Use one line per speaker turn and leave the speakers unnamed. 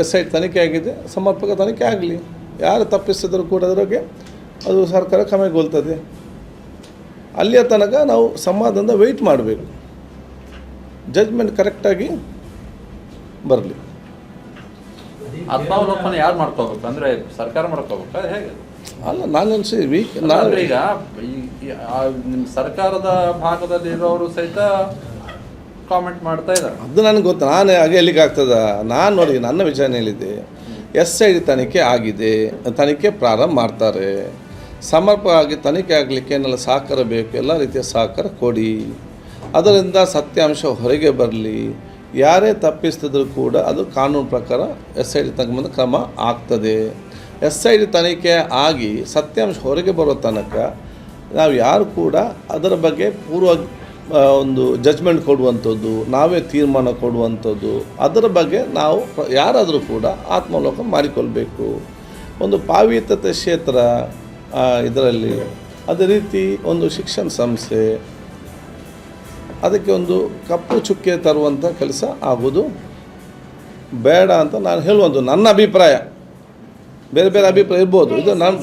S I ತನಿಖೆ ಆಗಿದೆ ಸಮರ್ಪಕ ತನಿಖೆ ಆಗಲಿ. ಯಾರು ತಪ್ಪಿಸಿದ್ರು ಕೂಡ ಅದರೊಳಗೆ ಅದು ಸರ್ಕಾರ ಕ್ರಮಗೊಳ್ತದೆ. ಅಲ್ಲಿಯ ತನಕ ನಾವು ಸಮಾಧಾನದ ವೆಯ್ಟ್ ಮಾಡಬೇಕು. ಜಜ್ಮೆಂಟ್ ಕರೆಕ್ಟಾಗಿ ಬರಲಿ.
ಆತ್ಮಾವಲೋಕನ ಯಾರು ಮಾಡ್ಕೋಬೇಕು? ಅಂದರೆ ಸರ್ಕಾರ ಮಾಡ್ಕೋಬೇಕಾ? ಹೇಗೆ?
ಅಲ್ಲ ನಾನು ಅನಿಸಿ ವೀಕ್ ನಾನು
ಈಗ ಸರ್ಕಾರದ ಭಾಗದಲ್ಲಿ ಇರೋರು ಸಹಿತ ಕಾಮೆಂಟ್ ಮಾಡ್ತಾ ಇದ್ದಾರೆ.
ಅದು ನನಗೆ ಗೊತ್ತು. ನಾನು ಹಾಗೆ ಎಲ್ಲಿಗೆ ಆಗ್ತದ? ನಾನು ನೋಡಿ, ನನ್ನ ವಿಚಾರ ಹೇಳಿದ್ದೆ ಎಸ್ ಐ ಡಿ ತನಿಖೆ ಆಗಿದೆ. ತನಿಖೆ ಪ್ರಾರಂಭ ಮಾಡ್ತಾರೆ. ಸಮರ್ಪಕವಾಗಿ ತನಿಖೆ ಆಗಲಿಕ್ಕೆ ಏನೆಲ್ಲ ಸಹಕಾರ ಬೇಕು? ಎಲ್ಲ ರೀತಿಯ ಸಹಕಾರ ಕೊಡಿ. ಅದರಿಂದ ಸತ್ಯಾಂಶ ಹೊರಗೆ ಬರಲಿ. ಯಾರೇ ತಪ್ಪಿಸ್ತಿದ್ರು ಕೂಡ ಅದು ಕಾನೂನು ಪ್ರಕಾರ ಎಸ್ ಐ ಡಿ ತಗೊಂಬಂದು ಕ್ರಮ ಆಗ್ತದೆ. ಎಸ್ ಐ ಡಿ ತನಿಖೆ ಆಗಿ ಸತ್ಯಾಂಶ ಹೊರಗೆ ಬರೋ ತನಕ ನಾವು ಯಾರು ಕೂಡ ಅದರ ಬಗ್ಗೆ ಪೂರ್ವ ಒಂದು ಜಜ್ಮೆಂಟ್ ಕೊಡುವಂಥದ್ದು ನಾವೇ ತೀರ್ಮಾನ ಕೊಡುವಂಥದ್ದು ಅದರ ಬಗ್ಗೆ ನಾವು ಯಾರಾದರೂ ಕೂಡ ಆತ್ಮಲೋಕ ಮಾಡಿಕೊಳ್ಬೇಕು. ಒಂದು ಪಾವಿತತೆ ಕ್ಷೇತ್ರ ಇದರಲ್ಲಿ ಅದೇ ರೀತಿ ಒಂದು ಶಿಕ್ಷಣ ಸಂಸ್ಥೆ ಅದಕ್ಕೆ ಒಂದು ಕಪ್ಪು ಚುಕ್ಕೆ ತರುವಂಥ ಕೆಲಸ ಆಗೋದು ಬೇಡ ಅಂತ ನಾನು ಹೇಳುವಂಥ ನನ್ನ ಅಭಿಪ್ರಾಯ. ಬೇರೆ ಬೇರೆ ಅಭಿಪ್ರಾಯ ಇರ್ಬೋದು. ಇದು ನಾನು